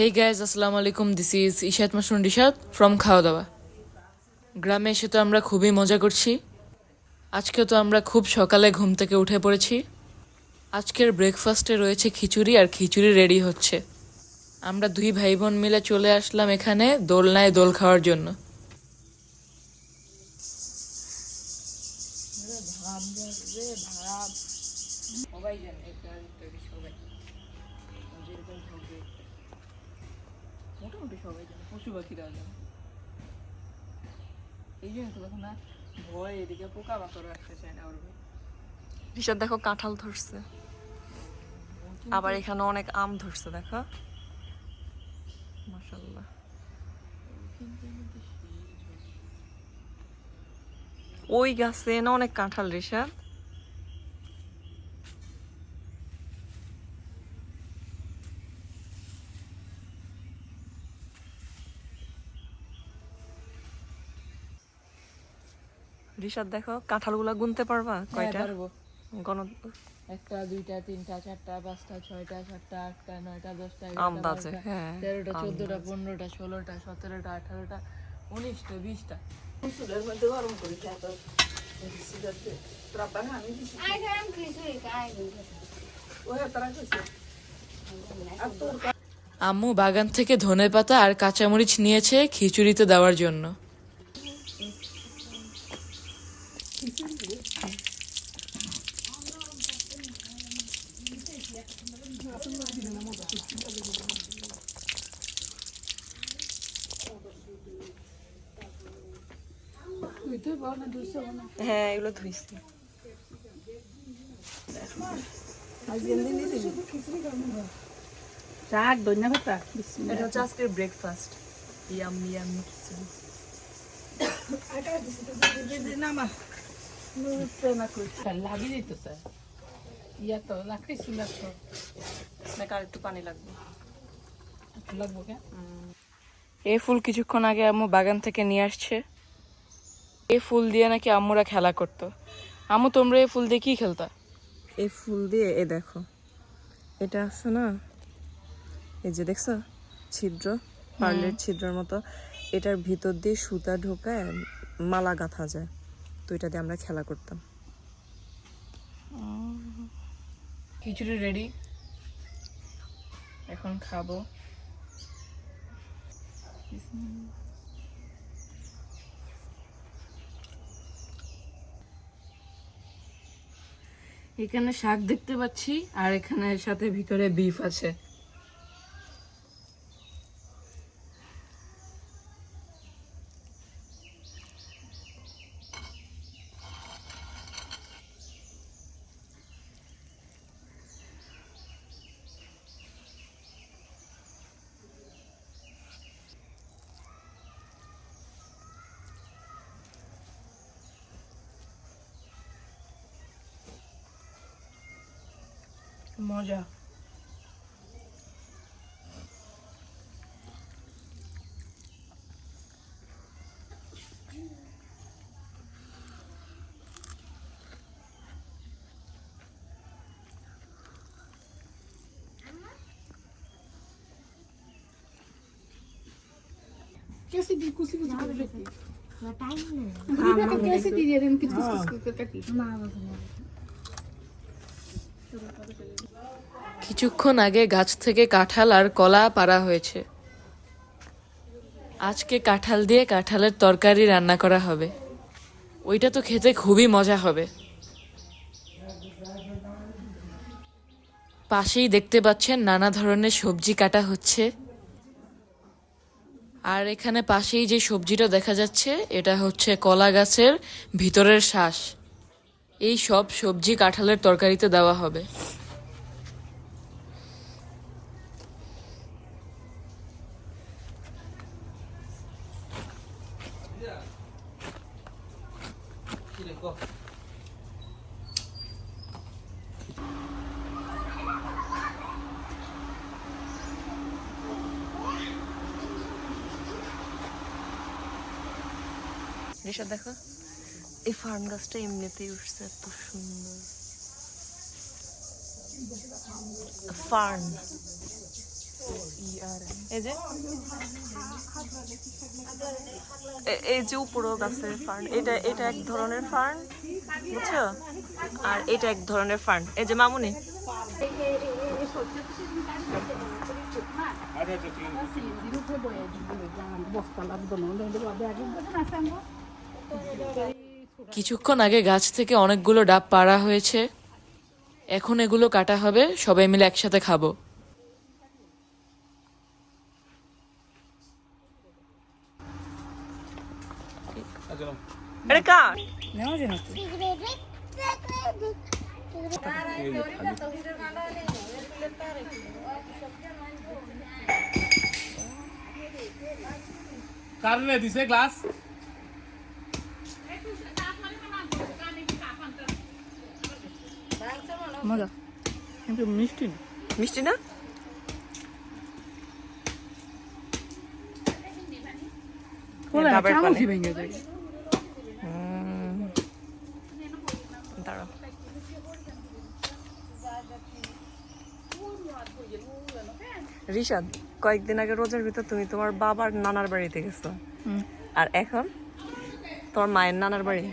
হেই guys আসসালামু আলাইকুম। This is Ishat Masun Rishad from খাওয়া দাওয়া গ্রামে এসে তো আমরা খুবই মজা করছি। আজকে তো আমরা খুব সকালে ঘুম থেকে উঠে পড়েছি। আজকের ব্রেকফাস্টে রয়েছে খিচুড়ি আর খিচুড়ি রেডি হচ্ছে। আমরা দুই ভাই বোন মিলে চলে আসলাম এখানে দোলনায় দোল খাওয়ার জন্য সবাই জানে সবাই যেরকম থাকবে মোটামুটি সবাই জানে পশু পাখিরা জানে এই জন্য তো দেখো না ভয় এদিকে পোকা মাকড় রাখতে চায় না ওর ভাই দেখো কাঁঠাল ধরছে। আবার এখানে অনেক আম ধরছে দেখো। মাশাল্লাহ ওই গাছে না অনেক কাঁঠাল রিশাদ রিশাদ দেখো কাঁঠালগুলা গুনতে পারবা? কয়টা? হ্যাঁ, পারব। গণ একটা দুইটা তিনটা চারটা পাঁচটা ছয়টা সাতটা আটটা নয়টা দশটা আন্দাজে, হ্যাঁ, তেরোটা চোদ্দটা পনেরোটা ষোলোটা সতেরোটা আঠারোটা উনিশটা বিশটা। চুলের মধ্যে গরম করি আম্মু বাগান থেকে ধনে পাতা আর কাঁচামরিচ নিয়েছে খিচুড়িতে দেওয়ার জন্য তুই তো বল না দুইশো না হ্যাঁ এগুলো ধুইছি আজ এমনি নিয়ে ধন্যবাদ এটা হচ্ছে আজকের ব্রেকফাস্ট ইয়াম্মি ইয়াম্মি খিচুড়ি লাগিয়ে দিত স্যার। ইয়া তো লাকড়ি তো। আর একটু পানি লাগবে? লাগবো কে এই ফুল কিছুক্ষণ আগে আম্মু বাগান থেকে নিয়ে আসছে। এই ফুল দিয়ে নাকি আম্মুরা খেলা করতো। আম্মু তোমরা এই ফুল দিয়ে কি খেলতা? এই ফুল দিয়ে এ দেখো। এটা আছে না? এই যে দেখছ? ছিদ্র পার্লের ছিদ্রের মতো। এটার ভিতর দিয়ে সুতা ঢোকায় মালা গাঁথা যায়। তো এটা দিয়ে আমরা খেলা করতাম। খিচুড়ি রেডি এখন খাব। এখানে শাক দেখতে পাচ্ছি, আর এখানে সাথে ভিতরে বিফ আছে। মজা कैसे दी कुछ कुछ कर देती बताइए ना कैसे दी दे कुछ कुछ कुछ करती কিছুক্ষণ আগে গাছ থেকে কাঁঠাল আর কলা পাড়া হয়েছে। আজকে কাঁঠাল দিয়ে কাঁঠালের তরকারি রান্না করা হবে। ওইটা তো খেতে খুবই মজা হবে। পাশেই দেখতে পাচ্ছেন নানা ধরনের সবজি কাটা হচ্ছে। আর এখানে পাশেই যে সবজিটা দেখা যাচ্ছে, এটা হচ্ছে কলা গাছের ভিতরের শ্বাস এই সব সবজি কাঁঠালের তরকারিতে দেওয়া হবে। দেখো। এই ফার্ন গাছটা এমনিতেই উঠছে এত সুন্দর। ফার্ন। এই যে? এ- এই যে উপরও গাছের ফার্ন। এটা এটা এক ধরনের ফার্ন বুঝছ? আর এটা এক ধরনের ফার্ন। এই যে মামুনি। বস্তা লাগতো না কিছুক্ষণ আগে গাছ থেকে অনেকগুলো ডাব পাড়া হয়েছে। এখন এগুলো কাটা হবে সবাই মিলে একসাথে খাব। এটা কার। কারণে দিছে গ্লাস? মজা। কিন্তু মিষ্টি না। মিষ্টি না? রিশাদ কয়েকদিন আগে রোজার ভিতর তুমি তোমার বাবার নানার বাড়িতে গেছো। আর এখন? তোমার মায়ের নানার বাড়ি?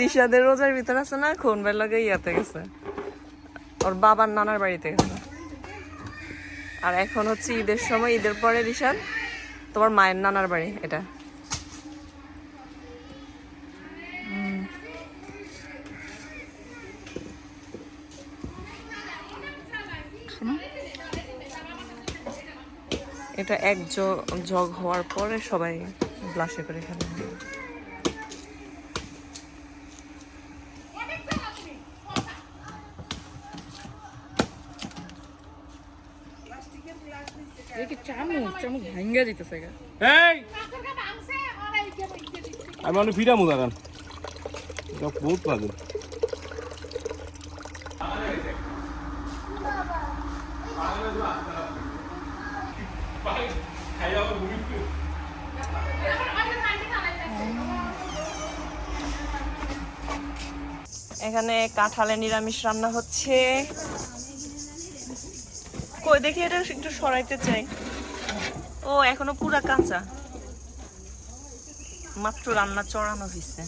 রিশাদের রোজার ভিতর আছে না? খুন বের লাগে ইয়াতে গেছে। ওর বাবার নানার বাড়িতে গেছে। আর এখন হচ্ছে ঈদের সময়, ঈদের পরে রিশাদ তোমার মায়ের নানার বাড়ি, এটা। এটা এক জগ হওয়ার পরে সবাই গ্লাসে করে খেলে আমি অনেক ফিরা মুদা বহুত পাগল এখানে কাঁঠালে নিরামিষ রান্না হচ্ছে। কই দেখি এটা একটু সরাইতে চাই। ও এখনও পুরা কাঁচা। মাত্র রান্না চড়ানো হয়েছে?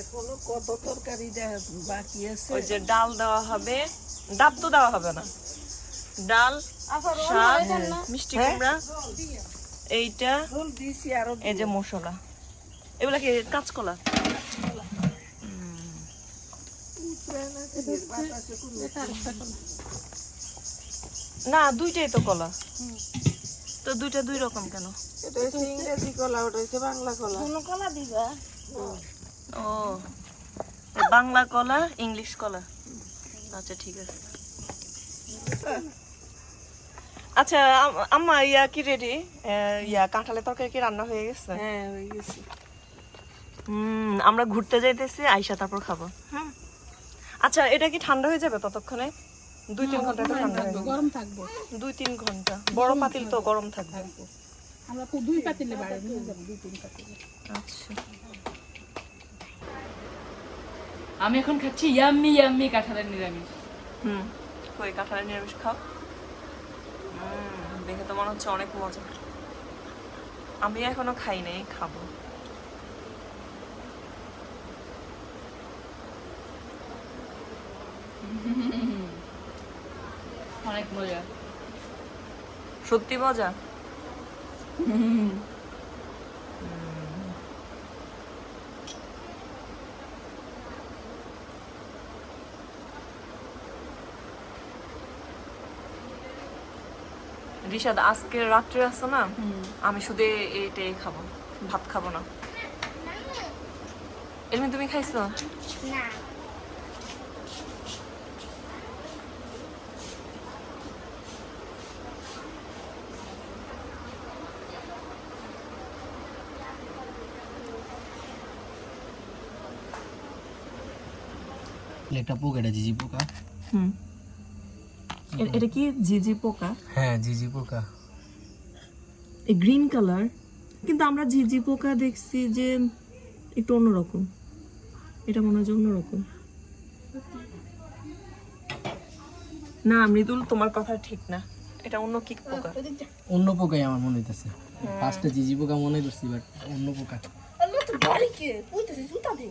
এখনও কত তরকারি বাকি আছে। ওই যে ডাল দেওয়া হবে। ডাব তো দেওয়া হবে না। ডাল শাক মিষ্টি কুমড়া এইটা ঝোল দিছি আরও এই যে মশলা। এগুলা কি কাঁচকলা? না দুইটাই তো কলা। তো দুইটা দুই রকম কেন? এটা হচ্ছে ইংরেজি কলা ওটা হচ্ছে বাংলা কলা। কোন কলা দিবা? ও বাংলা কলা ইংলিশ কলা। আচ্ছা ঠিক আছে। আচ্ছা আম্মা ইয়া কি রেডি ইয়া কাঁঠালের তরকারি কি রান্না হয়ে গেছে? হ্যাঁ হয়ে গেছে। হুম আমরা ঘুরতে যাইতেছি আইসা তারপর খাব। হুম। আচ্ছা এটা কি ঠান্ডা হয়ে যাবে ততক্ষণে? দুই তিন ঘণ্টা তো ঠান্ডা হয়ে গরম থাকব। দুই তিন ঘণ্টা। বড় পাতিল তো গরম থাকবে। আমরা তো দুই পাতিলে বাইরে নিয়ে যাব দুই তিন পাতিলে। আচ্ছা। আমি এখন খাচ্ছি ইয়াম্মি ইয়াম্মি কাঁঠালের নিরামিষ। হুম। কই কাঁঠালের নিরামিষ খাও। দেখে তো মনে হচ্ছে অনেক মজা। আমি এখনও খাই নাই খাব। অনেক মজা। সত্যি মজা? রিশাদ আজকে রাত্রে আছে না আমি শুধু এ- এইটাই খাব ভাত খাব না। এমনি তুমি খাইছো? না। একটা পোকা এটা জিজি পোকা। হুম। এটা কি জিজি পোকা? হ্যাঁ জিজি পোকা। এই গ্রিন কালার। কিন্তু আমরা ঝিঝি পোকা দেখছি যে একটু অন্যরকম। এটা মনে হয় অন্যরকম। না মৃদুল তোমার কথা ঠিক না। এটা অন্য কি পোকা? অন্য পোকাই আমার মনে হইতেছে। ফার্স্টে জিজি পোকা মনে করছি বাট অন্য পোকা। আল্লাহ তো বাড়ি কে? কইতেছে জুতা দে।